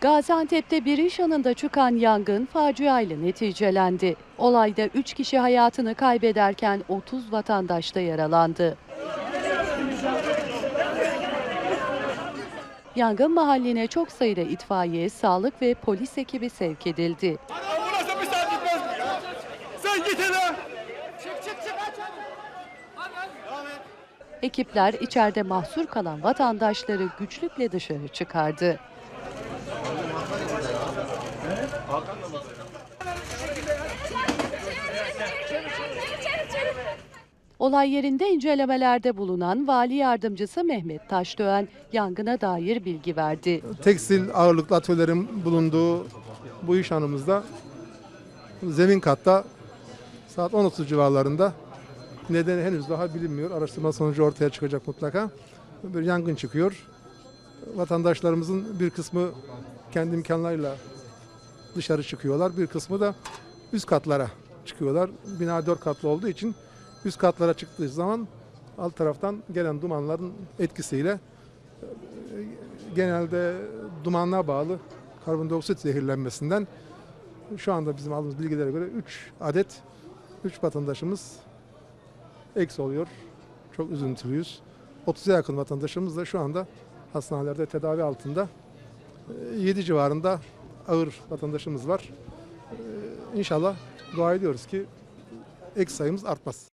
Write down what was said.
Gaziantep'te bir iş anında çıkan yangın faciayla neticelendi. Olayda 3 kişi hayatını kaybederken 30 vatandaş da yaralandı. Yangın mahalline çok sayıda itfaiye, sağlık ve polis ekibi sevk edildi. Ekipler içeride mahsur kalan vatandaşları güçlükle dışarı çıkardı. Olay yerinde incelemelerde bulunan Vali Yardımcısı Mehmet Taşdöğen yangına dair bilgi verdi. tekstil ağırlıklı atölyelerin bulunduğu bu iş hanımızda zemin katta saat 10.30 civarlarında nedeni henüz daha bilinmiyor. Araştırma sonucu ortaya çıkacak mutlaka. Bir yangın çıkıyor. Vatandaşlarımızın bir kısmı kendi imkanlarıyla dışarı çıkıyorlar. Bir kısmı da üst katlara çıkıyorlar. Bina dört katlı olduğu için üst katlara çıktığı zaman alt taraftan gelen dumanların etkisiyle genelde dumanına bağlı karbondioksit zehirlenmesinden şu anda bizim aldığımız bilgilere göre 3 adet 3 vatandaşımız eks oluyor. Çok üzüntülüyüz. 30'a yakın vatandaşımız da şu anda hastanelerde tedavi altında. 7 civarında ağır vatandaşımız var. Ee, İnşallah dua ediyoruz ki ek sayımız artmaz.